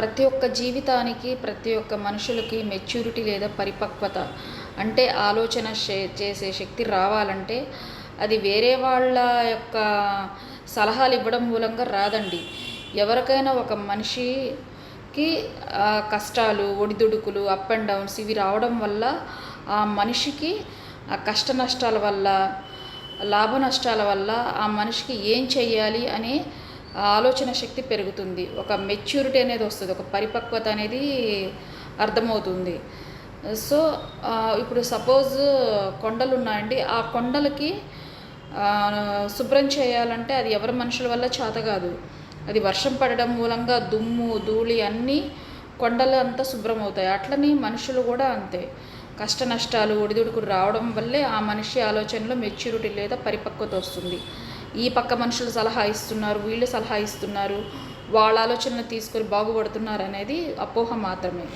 ప్రతి ఒక్క జీవితానికి ప్రతి ఒక్క మనుషులకి మెచ్యూరిటీ లేదా పరిపక్వత అంటే ఆలోచన చే- చేసే శక్తి రావాలంటే అది వేరే వాళ్ళ యొక్క సలహాలు ఇవ్వడం మూలంగా రాదండి. ఎవరికైనా ఒక మనిషికి ఆ, కష్టాలు ఒడిదుడుకులు అప్ అండ్ డౌన్స్ ఇవి రావడం వల్ల ఆ మనిషికి ఆ కష్ట నష్టాల వల్ల లాభ నష్టాల వల్ల ఆ మనిషికి ఏం చెయ్యాలి అనే ఆలోచన శక్తి పెరుగుతుంది. ఒక మెచ్యూరిటీ అనేది వస్తుంది. ఒక పరిపక్వత అనేది అర్థమవుతుంది. సో ఇప్పుడు సపోజ్ కొండలు ఉన్నాయండి. ఆ కొండలకి శుభ్రం చేయాలంటే అది ఎవరి మనుషుల వల్ల చేత కాదు. అది వర్షం పడడం మూలంగా దుమ్ము ధూళి అన్నీ కొండలు అంతా శుభ్రం అవుతాయి అట్లనే మనుషులు కూడా అంతే. కష్ట నష్టాలు ఒడిదుడుకులు రావడం వల్లే ఆ మనిషి ఆలోచనలో మెచ్యూరిటీ లేదా పరిపక్వత వస్తుంది. ఈ పక్క మనుషులు సలహా ఇస్తున్నారు వీళ్ళు సలహా ఇస్తున్నారు వాళ్ళ ఆలోచనలు తీసుకొని బాగుపడుతున్నారు అనేది అపోహ మాత్రమే.